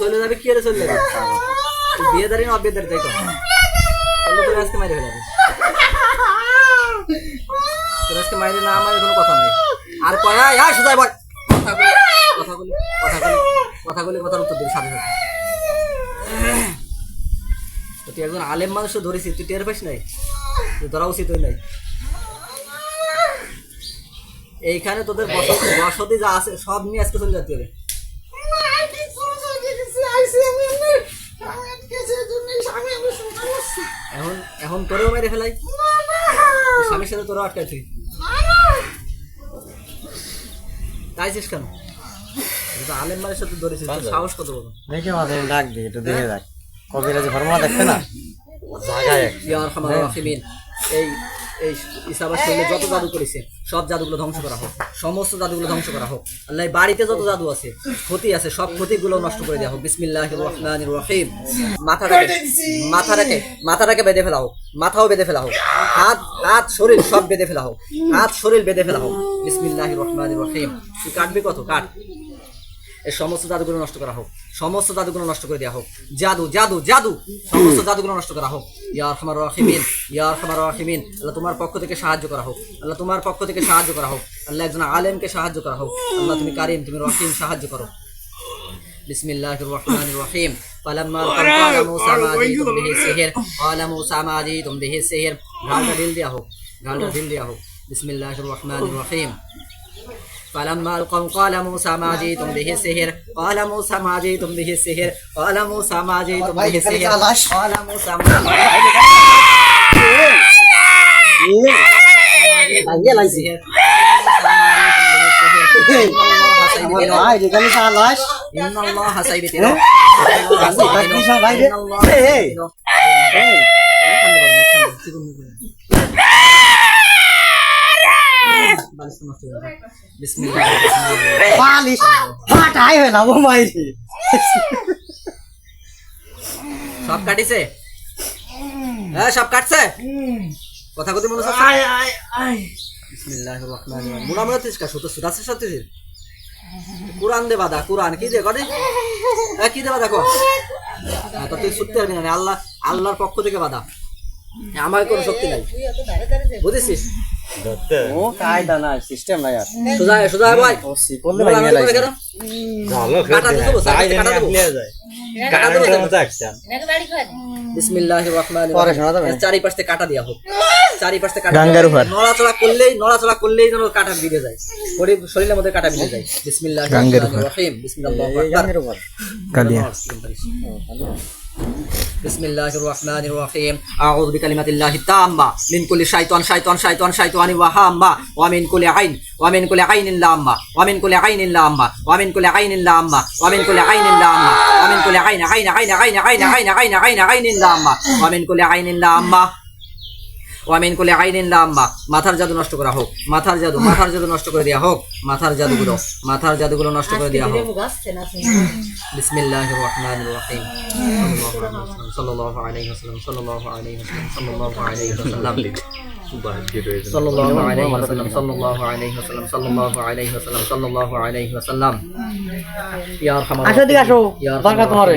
চলে যাবে কি আরে চলে যাবে? তুই বিয়ে দাঁড়ি না অবিয়ে দাঁড়ি তাই তো? তোর আজকে মাইরে ফেলাবে। তোর আজকে মাইরে না আমার কোনো কথা নেই। আর কয়া হ্যাঁ সুদাই বল কথা বলি কথা বলি কথা বলি কথার উত্তর দিবি সাথে সাথে। তুই একজন আলেম মানুষ ধরেছিস তুই টের পাইস নাই? তুই ধরা উচিত হই নাই। এইখানে তোদের বসত বসতি যা আছে সব নিয়ে আজকে চলে যেতে হবে। এখন এখন তোরেও মেরে ফেলাই। স্বামীর সাথে তোরা আটকাইছি তাইছিস কেন? তুই কেন আলেম সাথে ধরেছিস সাহস কত বলো দেখে মাঝে ডাক দিই একটু দেখে দেখ কবিরাজ ফর্মুলা দেখছে না? জায়গায় ইয়ার হামার রাহিমিন এই এই ইসাবার শরীরে যত জাদু করেছে সব জাদুগুলো ধ্বংস করা হোক। সমস্ত জাদুগুলো ধ্বংস করা হোক। আল্লাহ বাড়িতে যত জাদু আছে ক্ষতি আছে সব ক্ষতিগুলো নষ্ট করে দেওয়া হোক। বিসমিল্লাহির রহমানির রহিম। মাথাটাকে মাথাটাকে মাথাটাকে বেঁধে ফেলা হোক। মাথাও বেঁধে ফেলা হোক। হাত হাত শরীর সব বেঁধে ফেলা হোক। হাত শরীর বেঁধে ফেলা হোক। বিসমিল্লাহির রহমানির রহিম। তুই কাটবি কত? কাট। এই সমস্ত জাদুগুলো নষ্ট করা হোক সমস্ত জাদুগুলো নষ্ট করে দেওয়া হোক জাদু জাদু জাদু সমস্ত জাদুগুলো নষ্ট করা হোক ইয়ার খামার রাহিমিন ইয়ার খামার রাহিমিন আল্লাহ তোমার পক্ষ থেকে সাহায্য করা হোক আল্লাহ তোমার পক্ষ থেকে সাহায্য করা হোক আল্লাহ একজন আলেমকে সাহায্য করা হোক আল্লাহ তুমি কারিম তুমি রহিম সাহায্য করো بسم الله الرحمن الرحيم فلما قال موسى ما جئتم به السحر قال موسى ما جئتم به السحر গালটা ঢিল দেওয়া হোক গালটা ঢিল দেওয়া হোক بسم الله الرحمن الرحيم فلما القوم قال موسى ما جئتم به السحر قال موسى ما جئتم به السحر قال موسى ما جئتم به السحر قال موسى ما إن الله سيبتنا বালিশ ফাটাই হয়ে কোরআন সব কাটিছে হ্যাঁ সব কাটছে কথা কথা মনে কি দে গনে তো তুই সত্যি আল্লাহ আল্লাহর পক্ষ থেকে বাদা আমার কোনো শক্তি নাই বুঝেছিস ও কায়দা কাটা দেবো স্যার কাটা দেবো। কাটা দেবো। স্যার যাচ্ছেন বিসমিল্লাহির রহমানির রহিম। চারিপাশে কাটা দিয়া হোক। চারিপাশে নড়াচড়া করলেই নড়াচড়া করলেই যেন কাটা বিড়ে যায়। শরীর শরীরের মধ্যে কাটা বিড়ে যায়। বিসমিল্লাহির রহমানির بسم الله الرحمن الرحيم أعوذ بكلمات الله التامة من كل شيطان شيطان شيطان شيطان وهامة ومن كل عين ومن كل عين لامة ومن كل عين لامة ومن كل عين لامة ومن كل عين لامة ومن كل عين عين عين عين عين عين عين عين عين لامة ومن كل عين لامة ওয়ামিন কুলি আইনিন লাম্মা, মাথার জাদু নষ্ট করা হোক, মাথার জাদু মাথার জাদু নষ্ট করে দেওয়া হোক, মাথার জাদুগুলো মাথার জাদুগুলো নষ্ট করে দেওয়া হোক। বিসমিল্লাহির রহমানির রহিম। সাল্লাল্লাহু আলাইহি ওয়াসাল্লাম, সাল্লাল্লাহু আলাইহি ওয়াসাল্লাম, সাল্লাল্লাহু আলাইহি ওয়াসাল্লাম। সাল্লাল্লাহু আলাইহি ওয়াসাল্লাম সাল্লাল্লাহু আলাইহি ওয়াসাল্লাম সাল্লাল্লাহু আলাইহি ওয়াসাল্লাম সাল্লাল্লাহু আলাইহি ওয়াসাল্লাম। ইয়া আরহামার আসো দিকে আসো। দরকার তোমার।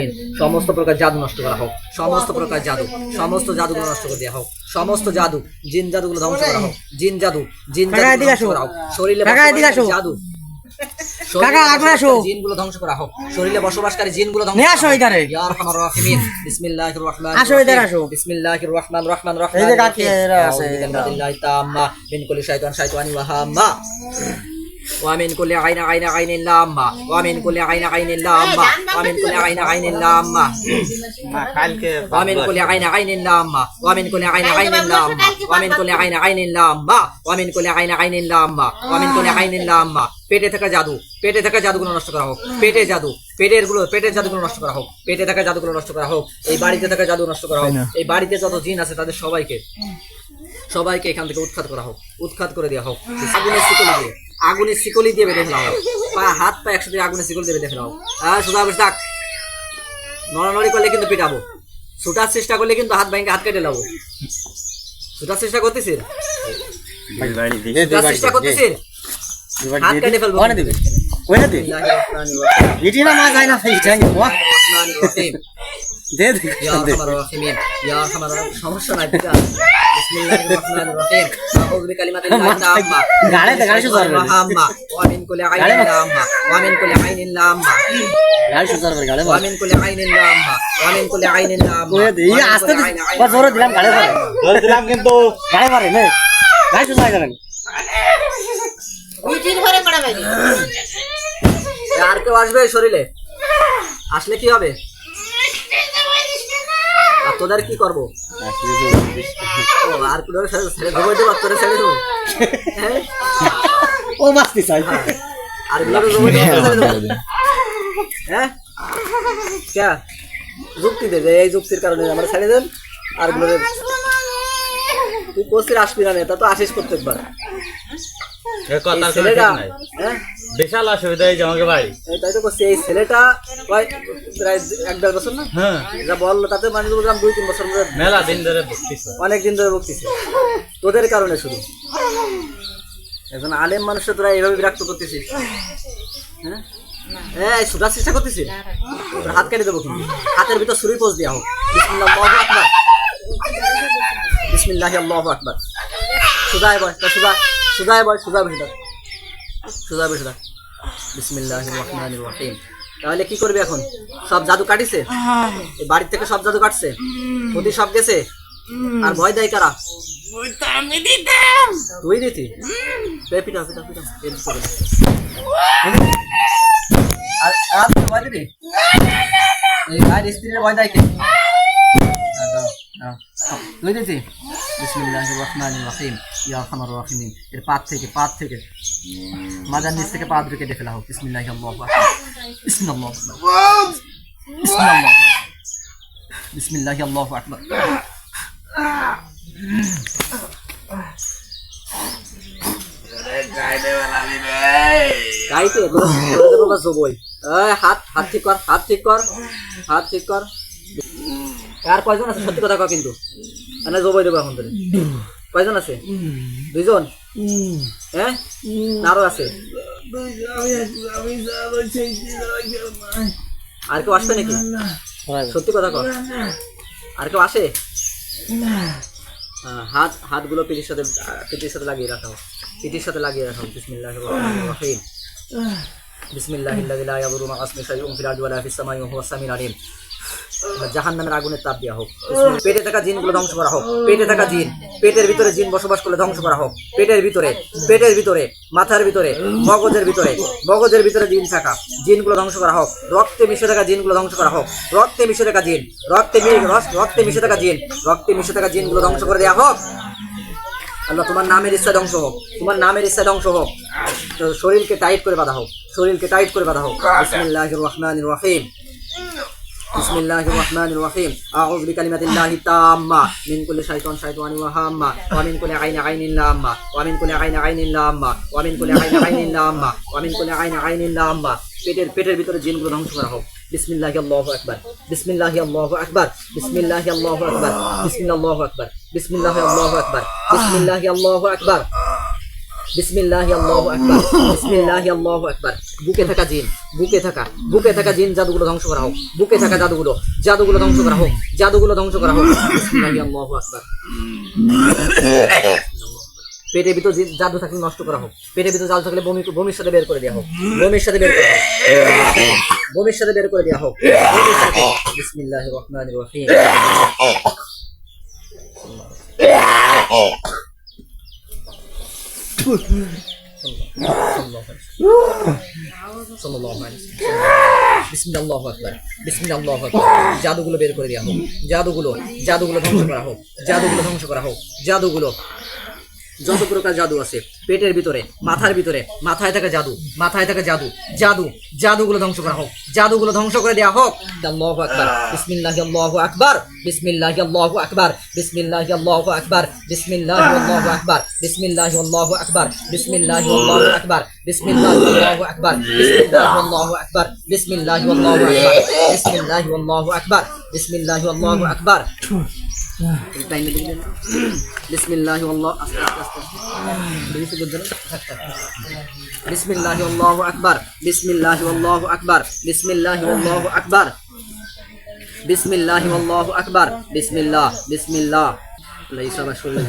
সমস্ত প্রকার জাদু নষ্ট করা হোক সমস্ত প্রকার জাদু সমস্ত জাদুগুলো নষ্ট করে দেওয়া হোক সমস্ত জাদু জিন জাদুগুলো ধ্বংস করা হোক জিন জাদু জিন জাদু করা হোক। শরীরে জাদু। কাকা, আগে আসো। জিনগুলো ধ্বংস করা হোক শরীরে বসবাসকারী জিনগুলো ধ্বংস নিয়ে আসো। এধারে। ইয়া আরহামার রাহিমিন বিসমিল্লাহির রহমানির আসো এধারে আসো। বিসমিল্লাহির রহমানির রহমান এই যে কাকে এরা আছে, বিকালিমাতিল্লাহি তাম্মা মিন কুল্লি শাইতান শাইতানি ওয়া হাম্মা ومن كل عين عين عين لامة ومن كل عين عين لامة ومن كل عين عين لامة ومن كل عين عين لامة ومن كل عين عين لامة ومن كل عين عين لامة ومن كل عين عين لامة ومن كل عين لامة পেটে থাকা জাদু পেটে থাকা জাদুগুলো নষ্ট করা হোক পেটে জাদু পেটের গুলো পেটের জাদুগুলো নষ্ট করা হোক পেটে থাকা জাদুগুলো নষ্ট করা হোক এই বাড়িতে থাকা জাদু নষ্ট করা হোক এই বাড়িতে যত জিন আছে তাদের সবাইকে সবাইকে এখান থেকে উৎখাত করা হোক উৎখাত করে দেওয়া হোক আগুনের শিকলি দিয়ে আগুনে শিকলি দিয়ে বেঁধে ফেলাও পা হাত পা একসাথে আগুনে শিকলি দিয়ে বেঁধে ফেলাও আর সোজা বেশ ডাক নড়ানড়ি করলে কিন্তু পিটাবো সুটার চেষ্টা করলে কিন্তু হাত ভাঙে হাত কেটে লাবো সুটার চেষ্টা করতেছি সমস্যা নাই বিসমিল্লাহির রহমানির রহিম। আউযু বিকালিমাতিল্লাহি তাম্মা। গাড়ি দে, গাড়ি শুধু আর হাম্মা ওয়া মিন কুল্লি আইনিন লাম্মা। ওয়া মিন কুল্লি আইনিন লাম্মা। গাড়ি সুতার করে ওয়া মিন কুল্লি আইনিন লাম্মা। ওয়া মিন কুল্লি আইনিন লাম্মা। ওই দে ইয়ে আস্তে বা জোরে দিলাম গাড়ি পারে ধরে দিলাম কিন্তু। গাড়ি পারে নে। গাড়ি সুতার করেন মিটিং করে করা বাইরে আর কেউ আসবে শরীরে? আসলে কি হবে? তোদের কি করব? ও, আর কোনো ছেড়ে ছেড়ে দেবো দেবো তোরা ছেড়ে দেবো। হ্যাঁ? ও মাস্তি চাই আর ছেড়ে দেবো হ্যাঁ কে? যুক্তি দে যে এই যুক্তির কারণে আমরা ছেড়ে দেন আরগুলো তুই কোচির আসবি না তা তো আসিস কোনো ছেলেটা হ্যাঁ? বিশাল অসুবিধা যে আমাকে বাড়ি তাই তো করছি এই ছেলেটা প্রায় প্রায় এক দেড় বছর না? হ্যাঁ। যা বলল তাতে মানে বললাম দুই তিন বছর ধরে মেলা দিন ধরে বসতিস অনেক দিন ধরে বকতেছে তোদের কারণে শুধু। এখন আলেম মানুষের তোরা এইভাবে বিরক্ত করতেছিস। হ্যাঁ? এই সুধার চেষ্টা করতেছিস? তোর হাত কেটে দেবো কিন্তু। হাতের ভিতর ছুরি পোষ দেওয়া হোক। বিসমিল্লাহ আকবার। বিসমিল্লাহি আল্লাহু আকবার। সুজায় বয় তা সুজা সুজায় বয় বসে থাক সুজা বসে থাক বিসমিল্লাহির রহমানির রহিম তাহলে কি করবে এখন? সব জাদু কাটিছে? বাড়ির থেকে সব জাদু কাটছে? প্রতি সব গেছে? আর ভয় দেয় কারা? তুই দিতি? বে পিটা পিটা পিটা। এর দিতে হবে। আর আর ভয় দিবি? এই স্ত্রীর ভয় দেয় কে? আ, দাও, দাও। তুই দিতি? বিসমিল্লাহির রহমানির রহিম। ইয়া আরহামার রাহিমিন। এর পাত থেকে পাত থেকে মাজার নিচ থেকে পা কেটে ফেলা হোক বিসমিল্লাহি বিসমিল্লাহ বিসমিল্লাহ বিসমিল্লাহি গাইতে বাবা হাত হাত ঠিক কর হাত ঠিক কর হাত ঠিক কর। আর কয়জন আছে? সত্যি কথা কিন্তু। এনে জবই দেবো এখন তোরে কয়জন আছে? দুইজন? হ্যাঁ আরও আছে? আর কেউ আসবে নাকি? সত্যি কথা কর আর কেউ আসে? হ্যাঁ, হাত হাতগুলো পিঠির সাথে পিঠির সাথে লাগিয়ে রাখা। পিঠির সাথে লাগিয়ে রাখা। বিসমিল্লাহ রহিম। বিসমিল্লাহ লা ইয়াদুরু মা আসমি শাইউন ফিল আরদি ফিস সামাই ওয়া হুয়াস সামিউল আলিম। জাহান্নামের আগুনের তাপ দেওয়া হোক। পেটে থাকা জিনগুলো ধ্বংস করা হোক। পেটে থাকা জিন, পেটের ভিতরে জিন বসবাস করলে ধ্বংস করা হোক। পেটের ভিতরে পেটের ভিতরে, মাথার ভিতরে, মগজের ভিতরে মগজের ভিতরে জিন থাকা, জিনগুলো ধ্বংস করা হোক। রক্তে মিশে থাকা জিনগুলো ধ্বংস করা হোক। রক্তে মিশে থাকা জিন, রক্তে রক্তে মিশে থাকা জিন, রক্তে মিশে থাকা জিনগুলো ধ্বংস করে দেওয়া হোক। আল্লাহ, তোমার নামের ইচ্ছা ধ্বংস হোক। তোমার নামের ইচ্ছা ধ্বংস হোক। শরীরকে টাইট করে বাঁধা হোক। শরীরকে টাইট করে বাঁধা হোক। রহমানির রহিম। بسم الله الرحمن الرحيم أعوذ بكلمة الله التامة من كل شيطان شيطان وهامة ومن كل عين عين لامة ومن كل عين عين لامة ومن كل عين عين لامة ومن كل عين عين لامة পেটের পেটের ভিতরে জিনগুলো ধ্বংস করা হোক বিসমিল্লাহি আল্লাহু আকবার বিসমিল্লাহি আল্লাহু আকবার বিসমিল্লাহি আল্লাহু আকবার বিসমিল্লাহু আকবার বিসমিল্লাহি আল্লাহু আকবার বিসমিল্লাহি আল্লাহু আকবার বিসমিল্লাহি আল্লাহু আকবার বিসমিল্লাহি আল্লাহু আকবার। বুকে থাকা জিন, বুকে থাকা বুকে থাকা জিন, জাদুগুলো ধ্বংস করা হোক। বুকে থাকা জাদুগুলো জাদুগুলো ধ্বংস করা হোক, জাদুগুলো ধ্বংস করা হোক। বিসমিল্লাহি আল্লাহু আকবার। পেটের ভিতর জাদু থাকলে নষ্ট করা হোক। পেটের ভিতর জাদু থাকলে বমি বমির সাথে বের করে দেওয়া হোক। বমির সাথে বের করে বমির সাথে বের করে দেওয়া হোক। বিসমিল্লাহির রহমানির রহিম সাল্লাল্লাহু আলাইহি ওয়াসাল্লাম। বিসমিল্লাহু আকবার বিসমিল্লাহু আকবার জাদুগুলো বের করে দেওয়া হোক। জাদুগুলো জাদুগুলো ধ্বংস করা হোক। জাদুগুলো ধ্বংস করা হোক। জাদুগুলো যত প্রকার জাদু আছে পেটের ভিতরে মাথার ভিতরে মাথায় থাকা জাদু মাথায় থাকা জাদু জাদু জাদুগুলো ধ্বংস করা হোক জাদুগুলো ধ্বংস করে দেওয়া হোক আল্লাহু আকবার বিসমিল্লাহি আল্লাহু আকবার বিসমিল্লাহি আল্লাহু আকবার বিসমিল্লাহি আল্লাহু আকবার বিসমিল্লাহি আল্লাহু আকবার বিসমিল্লাহি আল্লাহু আকবার বিসমিল্লাহি আল্লাহু আকবার বিসমিল্লাহি আল্লাহু আকবার বিসমিল্লাহি আল্লাহু আকবার বিসমিল্লাহি আল্লাহু আকবার বিসমিল্লাহি আল্লাহু আকবার বিসমিল্লাহি আল্লাহু আকবার আল্লাহ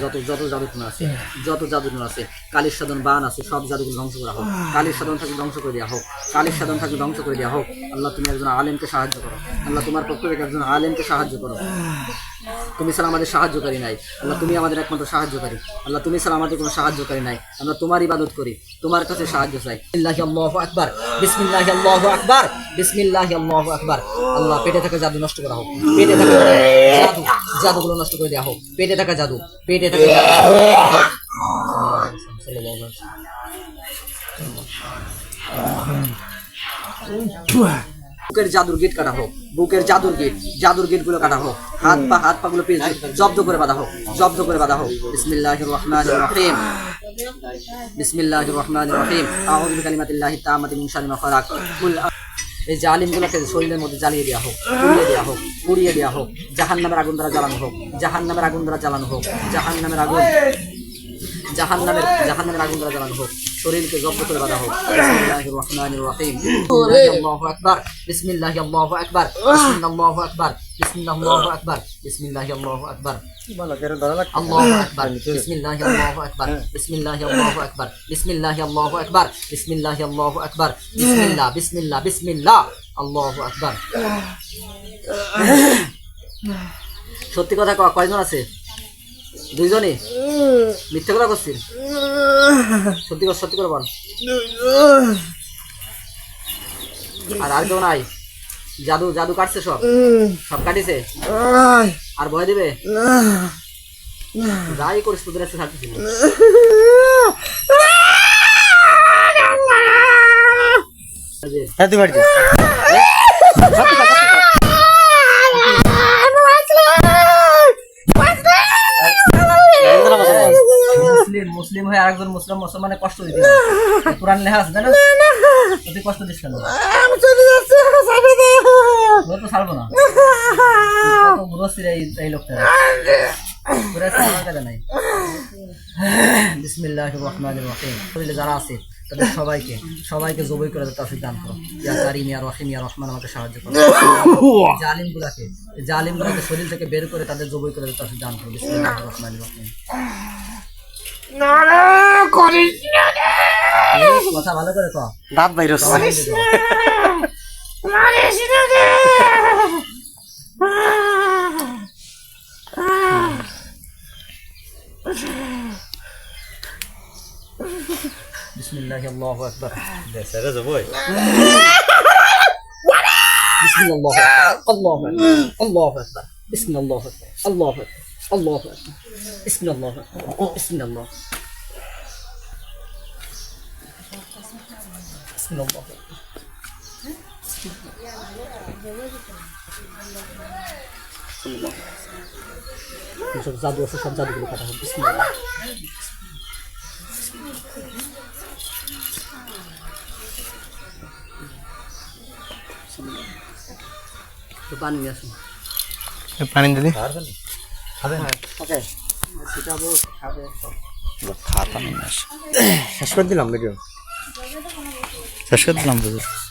যত যত জাদুগুলো আছে, যত জাদুগুলো আছে, কালির সাধন বান আছে, সব জাদুগুলো ধ্বংস করা হোক। কালির সাধন থাকলে ধ্বংস করে দেওয়া হোক। কালির সাধন থাকলে ধ্বংস করে দেওয়া হোক। আল্লাহ তুমি একজন আলেমকে সাহায্য করো। আল্লাহ তোমার পক্ষ থেকে একজন আলেমকে সাহায্য করো। তুমি ছাড়া আমাদের সাহায্যকারী নাই। আল্লাহ, তুমি আমাদের একমাত্র সাহায্যকারী। আল্লাহ, তুমি ছাড়া আমাদের কোনো সাহায্যকারী নাই। আমরা তোমার ইবাদত করি, তোমার কাছে সাহায্য চাই। আকবার বিসমিল্লাহি আকবার বিসমিল্লাহি আকবার। আল্লাহ, পেটে থাকা জাদু নষ্ট করা হোক। পেটে জাদু, জাদুগুলো নষ্ট করে দেওয়া হোক। পেটে থাকা জাদু, পেটে থাকা বুকের জাদুর গেট কাটা হোক, বুকের জাদুর গেট জাদুর গেটগুলো কাটা হোক, হাত পা হাত পা গুলো জব্দ করে বাঁধা হোক, জব্দ করে বাঁধা হোক। বিসমিল্লাহির রহমানির রহিম। বিসমিল্লাহির রহমানির রহিম। আউযু বিকালিমাতিল্লাহি তাম্মাতি মিন এই জালিমগুলোকে শরীরের মধ্যে জ্বালিয়ে দেওয়া হোক, পুড়িয়ে দেওয়া হোক, পুড়িয়ে দেওয়া হোক। জাহান নামের আগুন দ্বারা জ্বালানো হোক জাহান নামের আগুন দ্বারা জ্বালানো হোক জাহান নামের আগুন জাহান নামের জাহান নামের আগুন দ্বারা জ্বালানো হোক। শরীরকে জব্দ করে বাঁধা হোক। বিসমিল্লাহির রহমানির রহিম। আল্লাহু আকবার। বিসমিল্লাহি আল্লাহু আকবার। বিসমিল্লাহু আকবার। বিসমিল্লাহু আকবার। আল্লাহু আকবার। আল্লাহু আকবার। বিসমিল্লাহি আল্লাহু আকবার। বিসমিল্লাহি আল্লাহু আকবার। বিসমিল্লাহি আল্লাহু আকবার। বিসমিল্লাহি আল্লাহু আকবার। বিসমিল্লাহ বিসমিল্লাহ বিসমিল্লাহ। আল্লাহু আকবার। সত্যি কথা কয় কয়জন আছে? দুইজনই? মিথ্যে কথা করছিস সত্যি কথা সত্যি করে বল। আর আর কেউ নাই। জাদু জাদু কাটছে সব। সব কাটিছে? আর ভয় দিবে? যাই করিস তোদের একটু থাকতেছিল হ্যাঁ তুই বাড়িতে মুসলিম মুসলিম হয়ে আরেকজন মুসলিম মুসলমানে কষ্ট দিতে কোরআন লেখা আছে তাই না তুই কষ্ট দিস কেন? তোর তো ছাড়বো না। এই এই লোকটা। পুরো সামার নাই। বিসমিল্লাহির রহমানির রহিম। শরীরে যারা আছে তাদের সবাইকে সবাইকে জবই করে দিতে তৌফিক দান করো। ইয়া কারিম ইয়া রহিম ইয়া রহমান আমাকে সাহায্য করো। জালিম গুলাকে জালিম গুলাকে শরীর থেকে বের করে তাদের জবই করে দিতে তৌফিক দান করো। বিসমিল্লাহির রহমানির রহিম। কথা ভালো করে কও দাঁত বাইর হচ্ছে বিসমিল্লাহি আল্লাহু আকবার দেশের যাবই بسم الله أكبر الله أكبر الله أكبر بسم الله أكبر الله أكبر الله أكبر بسم الله أكبر بسم الله بسم الله أكبر সব জাদু আছে সব জাদুগুলো কাটা হবে বিসমিল্লাহ তো পানি নিয়ে আসুন পানি দিদি শেষ। করে দিলাম ভিডিও শেষ করে দিলাম বুঝি